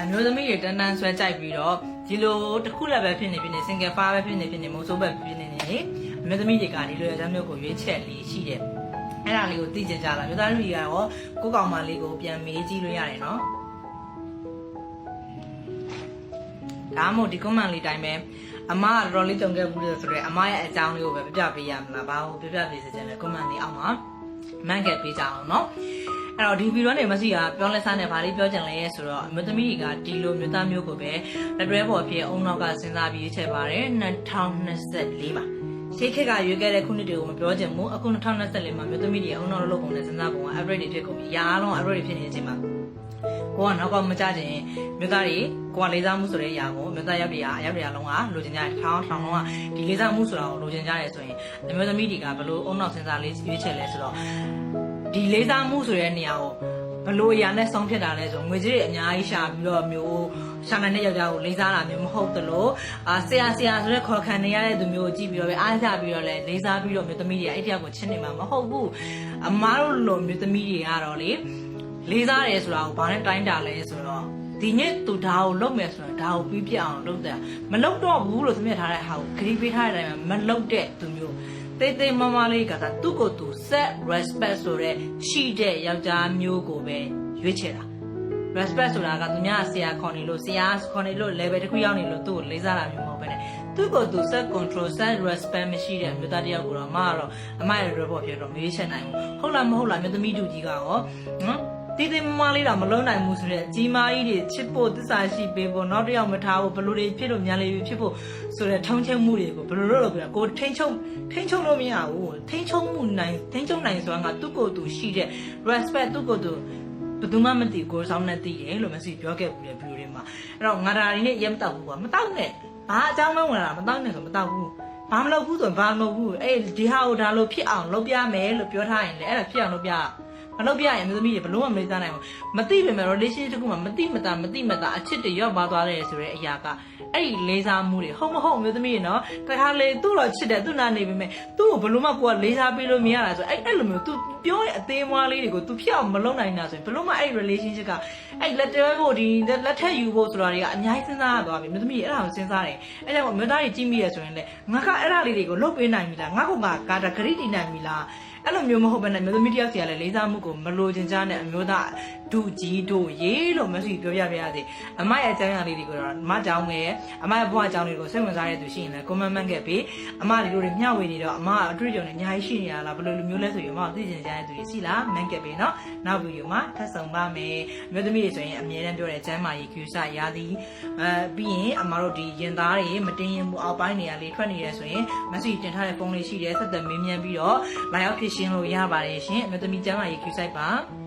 အမျိုးသမီးတွေတန်းတန်းဆွဲကြိုက်ပြီးတော့ဒီလိုတစ်ခုလည်းပဲဖြစ်နေဖြစ်နေ single file ပဲဖြစ်နေဖြစ်နေမုံဆိုးပဲဖြစ်နေနေအမျိုးသမီးတွေကဒီလိုအကြောင်းမျိုးကိုရွေးချက်လေးရှိတယ်အဲ့ဒါလေးကိုသိကြကြလားမျိုးသားလူကြီးကတော့ကိုယ့်ကောင်မလေးကိုပြန်မေးကြည့်လို့ရတယ်နော်ဒါမှမဟုတ်ဒီ comment လေးတိုင်းပဲအမကတော်တော်လေးကြုံခဲ့ဘူးလို့ဆိုတော့အမရဲ့အကြောင်းလေးကိုပဲပြပြပေးရမလားဘာလို့ပြပြပေးစေချင်လဲ comment လေးအောက်မှာမှန်ခဲ့ပေးကြအောင်နော် အဲ့တော့ဒီဗီဒီယိုနဲ့မစီကပြောလဲစားနေဘာလေးပြောချင်လဲဆိုတော့အမျိုးသမီးတွေကဒီလိုမျိုးသားမျိုးကိုပဲလက်တွဲပေါ်ဖြစ်အုံနောက်ကစဉ်းစားပြီးချက်ပါတယ်2024မှာရှေးခက်ကရွေးခဲ့တဲ့ခုနှစ်တွေကိုမပြောချင်ဘူးအခု2024မှာမျိုးသမီးတွေအုံနောက်လုပ်ပုံနဲ့စဉ်းစားပုံက average တွေဖြစ်ကုန်ပြီရာလုံး average တွေဖြစ်နေတဲ့အချိန်မှာကိုကနောက်ကမကြခြင်းမြို့သားတွေကိုကလေးစားမှုဆိုတဲ့အရာကိုမြို့သားရောက်တရားရောက်တရားလုံးကလိုချင်ကြတယ်ထောင်းထောင်းလုံးကဒီလေးစားမှုဆိုတာကိုလိုချင်ကြတယ်ဆိုရင်အမျိုးသမီးတွေကဘလို့အုံနောက်စဉ်းစားလေးရွေးချက်လဲဆိုတော့ ဒီလေးစားမှုဆိုတဲ့နေရာကိုဘလို့အရာနဲ့ဆုံးဖြတ်တာလဲဆိုငွေကြီးတွေအများကြီးရှာပြီးတော့မျိုးရှာနိုင်တဲ့ယောက်ျားကိုလေးစားတာမျိုးမဟုတ်သလိုအာဆရာဆရာဆိုတဲ့ခေါ်ခံနေရတဲ့သူမျိုးကိုကြည့်ပြီးတော့ပဲအားကြပြီးတော့လဲလေးစားပြီးတော့မျိုးသမီးတွေအဲ့ဒီယောက်ကိုချစ်နေမှာမဟုတ်ဘူးအမားတို့လိုမျိုးသမီးတွေကတော့လေလေးစားတယ်ဆိုတာကိုဘာနဲ့တိုင်းတာလဲဆိုတော့ဒီညစ်သူဒါကိုလုပ်မယ်ဆိုတော့ဒါကိုပြီးပြအောင်လုပ်တယ်မလုပ်တော့ဘူးလို့သမီးထားတဲ့ဟာကိုခရီးပေးထားတဲ့အတိုင်းမှာမလုပ်တဲ့သူမျိုး တေးသေးမမလေးကသာသူ့ကိုယ်သူ set respect ဆိုတဲ့ရှိတဲ့ယောက်ျားမျိုးကိုပဲရွေးချယ်တာ respect ဆိုတာကသူများဆရာခေါ်နေလို့ဆရာခေါ်နေလို့ level တစ်ခုရောက်နေလို့သူ့ကိုလေးစားတာမျိုးမဟုတ်ဘဲနဲ့သူ့ကိုယ်သူ set control set respect မရှိတဲ့အမျိုးသားတစ်ယောက်ကိုတော့အမကတော့အမရဲ့ report ဖြစ်တော့မရွေးချယ်နိုင်ဘူးဟုတ်လားမဟုတ်လားမြို့သမီးတူကြီးကရောနော် တီးတီးမမလေးတော့မလုံးနိုင်ဘူးဆိုတော့ကြီးမားကြီးတွေချစ်ဖို့သစ္စာရှိပေးဖို့နောက်တစ်ယောက်မထားဖို့ဘလို့တွေဖြစ်လို့များလေးဖြစ်ဖို့ဆိုတဲ့ထုံးချုံမှုတွေကိုဘလို့လို့လို့ပြောကိုထိန်ချုံထိန်ချုံလို့မရဘူးထိန်ချုံမှုနိုင်ထိန်ချုံနိုင်ဆိုတာကသူ့ကိုယ်သူရှိတဲ့ respect သူ့ကိုယ်သူဘယ်သူမှမသိကိုယ်ဆောင်နဲ့သိတယ်လို့မစီပြောခဲ့ဘူးလေဗီဒီယိုတွေမှာအဲ့တော့ငါဒါရီနဲ့ရဲမတောက်ဘူးကွာမတောက်နဲ့ဘာအကြောင်းမဝင်လာမတောက်နဲ့ဆိုမတောက်ဘူးဘာမလုပ်ဘူးဆိုရင်ဘာမလုပ်ဘူးအေးဒီဟာကိုဒါလို့ဖြစ်အောင်လုပ်ပြမယ်လို့ပြောထားရင်လည်းအဲ့ဒါဖြစ်အောင်လုပ်ပြ မလုပ်ပြရင်အမျိုးသမီးတွေဘလို့မှမလေးစားနိုင်ဘူးမသိပေမဲ့ relationship တစ်ခုမှာမသိမတာမသိမတာအချစ်တွေရောက်ပါသွားတယ်ဆိုတဲ့အရာကအဲ့ဒီလေးစားမှုတွေဟုတ်မဟုတ်အမျိုးသမီးတွေနော်တခါလေသူ့တော့ချစ်တယ်သူ့နာနေပေမဲ့သူ့ကိုဘလို့မှကိုကလေးစားပေးလို့မရတာဆိုအဲ့အဲ့လိုမျိုး तू ပြောတဲ့အသေးမွားလေးတွေကို तू ဖြစ်အောင်မလုပ်နိုင်တာဆိုရင်ဘလို့မှအဲ့ relationship ကအဲ့လက်တွဲဖို့ဒီလက်ထက်ယူဖို့ဆိုတာတွေကအများကြီးစဉ်းစားရသွားပြီအမျိုးသမီးတွေအဲ့ဒါကိုစဉ်းစားတယ်အဲ့ကြောင့်အမျိုးသားတွေကြည့်မိရဆိုရင်လေငါကအဲ့ဒါလေးတွေကိုလုပ်ပေးနိုင်ပြီလားငါကငါကာတာဂရိတီနိုင်ပြီလား အဲ့လိုမျိုးမဟုတ်ဘဲနဲ့မျိုးသမီးတစ်ယောက်စီကလည်းလေးစားမှုကိုမလိုချင်ကြနဲ့အမျိုးသားဒုကြီးတို့ရေးလို့မရှိပြောပြပြရသေးအမရဲ့အကြောင်းအရာလေးတွေကိုတော့မကြောင်းရဲ့အမရဲ့ဘဝအကြောင်းလေးကိုစိတ်ဝင်စားတဲ့သူရှိရင်လည်း comment မှတ်ခဲ့ပြီးအမဒီလိုတွေမျှဝေနေတော့အမအတွေ့အကြုံတွေအများကြီးရှိနေရလားဘယ်လိုလိုမျိုးလဲဆိုရင်အမသိချင်ကြတဲ့သူတွေရှိလားမှတ်ခဲ့ပြီးနော်နောက် video မှာထပ်ဆောင်ပါမယ်အမျိုးသမီးတွေဆိုရင်အမြဲတမ်းပြောတဲ့ကျမ်းမာရေးကိစ္စရာသီအဲပြီးရင်အမတို့ဒီရင်သားတွေမတင်ရင်မအောက်ပိုင်းနေရာလေးထွက်နေရဆိုရင် message တင်ထားတဲ့ပုံလေးရှိတယ်ဆက်သက်မေးမြန်းပြီးတော့လာရောက်ဖြည့်ရှင်းလို့ရပါတယ်ရှင်အမျိုးသမီးကျမ်းမာရေးကိစ္စပါ